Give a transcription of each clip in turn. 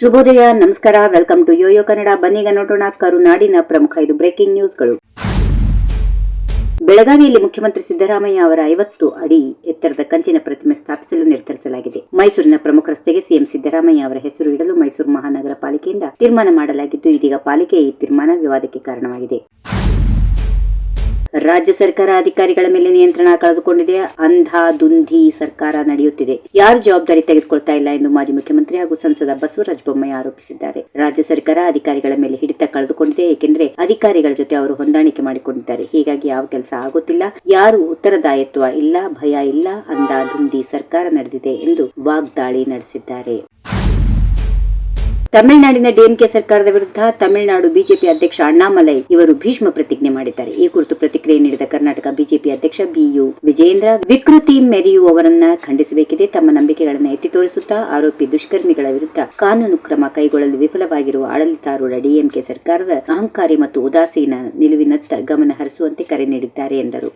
ಶುಭೋದಯ, ನಮಸ್ಕಾರ welcome to Yoyo Kannada ಬನ್ನೀಗ ನೋಡೋಣ ಕರುನಾಡಿನ ಪ್ರಮುಖ ಇದು ಬ್ರೇಕಿಂಗ್ ನ್ಯೂಸ್ಗಳು ಬೆಳಗಾವಿಯಲ್ಲಿ ಮುಖ್ಯಮಂತ್ರಿ ಸಿದ್ದರಾಮಯ್ಯ ಅವರ ಐವತ್ತು ಅಡಿ ಎತ್ತರದ ಕಂಚಿನ ಪ್ರತಿಮೆ ಸ್ಥಾಪಿಸಲು ನಿರ್ಧರಿಸಲಾಗಿದೆ. ಮೈಸೂರಿನ ಪ್ರಮುಖ ರಸ್ತೆಗೆ ಸಿಎಂ ಸಿದ್ದರಾಮಯ್ಯ ಅವರ ಹೆಸರು ಇಡಲು ಮೈಸೂರು ಮಹಾನಗರ ಪಾಲಿಕೆಯಿಂದ ತೀರ್ಮಾನ ಮಾಡಲಾಗಿದ್ದು, ಇದೀಗ ಪಾಲಿಕೆಯ ಈ ತೀರ್ಮಾನ ವಿವಾದಕ್ಕೆ ಕಾರಣವಾಗಿದೆ. ರಾಜ್ಯ ಸರ್ಕಾರ ಅಧಿಕಾರಿಗಳ ಮೇಲೆ ನಿಯಂತ್ರಣ ಕಳೆದುಕೊಂಡಿದೆ. ಅಂಧಾಧುಂಧಿ ಸರ್ಕಾರ ನಡೆಯುತ್ತಿದೆ. ಯಾರು ಜವಾಬ್ದಾರಿ ತೆಗೆದುಕೊಳ್ತಾ ಇಲ್ಲ ಎಂದು ಮಾಜಿ ಮುಖ್ಯಮಂತ್ರಿ ಹಾಗೂ ಸಂಸದ ಬಸವರಾಜ ಬೊಮ್ಮಾಯಿ ಆರೋಪಿಸಿದ್ದಾರೆ. ರಾಜ್ಯ ಸರ್ಕಾರ ಅಧಿಕಾರಿಗಳ ಮೇಲೆ ಹಿಡಿತ ಕಳೆದುಕೊಂಡಿದೆ, ಏಕೆಂದರೆ ಅಧಿಕಾರಿಗಳ ಜೊತೆ ಅವರು ಹೊಂದಾಣಿಕೆ ಮಾಡಿಕೊಂಡಿದ್ದಾರೆ. ಹೀಗಾಗಿ ಯಾವ ಕೆಲಸ ಆಗುತ್ತಿಲ್ಲ. ಯಾರು ಉತ್ತರದಾಯಿತ್ವ ಇಲ್ಲ, ಭಯ ಇಲ್ಲ ಅಂಧಾಧುಂಧಿ ಸರ್ಕಾರ ನಡೆದಿದೆ ಎಂದು ವಾಗ್ದಾಳಿ ನಡೆಸಿದ್ದಾರೆ. ತಮಿಳುನಾಡಿನ ಡಿಎಂಕೆ ಸರ್ಕಾರದ ವಿರುದ್ಧ ತಮಿಳುನಾಡು ಬಿಜೆಪಿ ಅಧ್ಯಕ್ಷ ಅಣ್ಣಾಮಲೈ ಇವರು ಭೀಷ್ಮ ಪ್ರತಿಜ್ಞೆ ಮಾಡಿದ್ದಾರೆ. ಈ ಕುರಿತು ಪ್ರತಿಕ್ರಿಯೆ ನೀಡಿದ ಕರ್ನಾಟಕ ಬಿಜೆಪಿ ಅಧ್ಯಕ್ಷ ಬಿಯು ವಿಜಯೇಂದ್ರ, ವಿಕೃತಿ ಮೆರೆಯುವವರನ್ನ ಖಂಡಿಸಬೇಕಿದೆ, ತಮ್ಮ ನಂಬಿಕೆಗಳನ್ನು ಎತ್ತಿ ತೋರಿಸುತ್ತಾ ಆರೋಪಿ ದುಷ್ಕರ್ಮಿಗಳ ವಿರುದ್ಧ ಕಾನೂನು ಕ್ರಮ ಕೈಗೊಳ್ಳಲು ವಿಫಲವಾಗಿರುವ ಆಡಳಿತಾರೂಢ ಡಿಎಂಕೆ ಸರ್ಕಾರದ ಅಹಂಕಾರಿ ಮತ್ತು ಉದಾಸೀನ ನಿಲುವಿನತ್ತ ಗಮನ ಹರಿಸುವಂತೆ ಕರೆ ನೀಡಿದ್ದಾರೆ ಎಂದರು.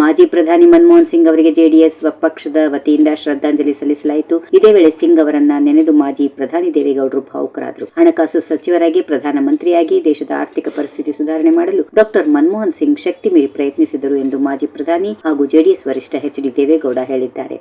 ಮಾಜಿ ಪ್ರಧಾನಿ ಮನಮೋಹನ್ ಸಿಂಗ್ ಅವರಿಗೆ ಜೆಡಿಎಸ್ ಪಕ್ಷದ ವತಿಯಿಂದ ಶ್ರದ್ಧಾಂಜಲಿ ಸಲ್ಲಿಸಲಾಯಿತು. ಇದೇ ವೇಳೆ ಸಿಂಗ್ ಅವರನ್ನ ನೆನೆದು ಮಾಜಿ ಪ್ರಧಾನಿ ದೇವೇಗೌಡರು ಭಾವುಕರಾದರು. ಹಣಕಾಸು ಸಚಿವರಾಗಿ ಪ್ರಧಾನಮಂತ್ರಿಯಾಗಿ ದೇಶದ ಆರ್ಥಿಕ ಪರಿಸ್ಥಿತಿ ಸುಧಾರಣೆ ಮಾಡಲು ಡಾಕ್ಟರ್ ಮನಮೋಹನ್ ಸಿಂಗ್ ಶಕ್ತಿ ಮೀರಿ ಪ್ರಯತ್ನಿಸಿದರು ಎಂದು ಮಾಜಿ ಪ್ರಧಾನಿ ಹಾಗೂ ಜೆಡಿಎಸ್ ವರಿಷ್ಠ ಎಚ್ ಡಿ ದೇವೇಗೌಡ ಹೇಳಿದ್ದಾರೆ.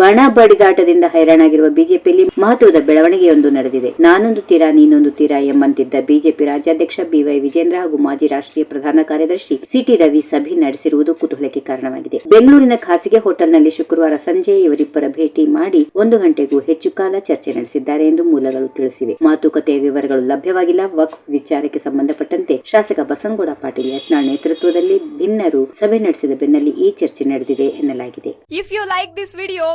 ಬಣ ಬಡಿದಾಟದಿಂದ ಹೈರಾಣಾಗಿರುವ ಬಿಜೆಪಿಯಲ್ಲಿ ಮಹತ್ವದ ಬೆಳವಣಿಗೆಯೊಂದು ನಡೆದಿದೆ. ನಾನೊಂದು ತೀರಾ ನೀನೊಂದು ತೀರಾ ಎಂಬಂತಿದ್ದ ಬಿಜೆಪಿ ರಾಜ್ಯಾಧ್ಯಕ್ಷ ಬಿವೈ ವಿಜೇಂದ್ರ ಹಾಗೂ ಮಾಜಿ ರಾಷ್ಟ್ರೀಯ ಪ್ರಧಾನ ಕಾರ್ಯದರ್ಶಿ ಸಿಟಿ ರವಿ ಸಭೆ ನಡೆಸಿರುವುದು ಕುತೂಹಲಕ್ಕೆ ಕಾರಣವಾಗಿದೆ. ಬೆಂಗಳೂರಿನ ಖಾಸಗಿ ಹೋಟೆಲ್ನಲ್ಲಿ ಶುಕ್ರವಾರ ಸಂಜೆ ಇವರಿಬ್ಬರ ಭೇಟಿ ಮಾಡಿ ಒಂದು ಗಂಟೆಗೂ ಹೆಚ್ಚು ಕಾಲ ಚರ್ಚೆ ನಡೆಸಿದ್ದಾರೆ ಎಂದು ಮೂಲಗಳು ತಿಳಿಸಿವೆ. ಮಾತುಕತೆಯ ವಿವರಗಳು ಲಭ್ಯವಾಗಿಲ್ಲ. ವಕ್ಫ್ ವಿಚಾರಕ್ಕೆ ಸಂಬಂಧಪಟ್ಟಂತೆ ಶಾಸಕ ಬಸನಗೌಡ ಪಾಟೀಲ್ ಯತ್ನಾಳ್ ನೇತೃತ್ವದಲ್ಲಿ ಭಿನ್ನರು ಸಭೆ ನಡೆಸಿದ ಬೆನ್ನಲ್ಲಿ ಈ ಚರ್ಚೆ ನಡೆದಿದೆ ಎನ್ನಲಾಗಿದೆ. If you like this video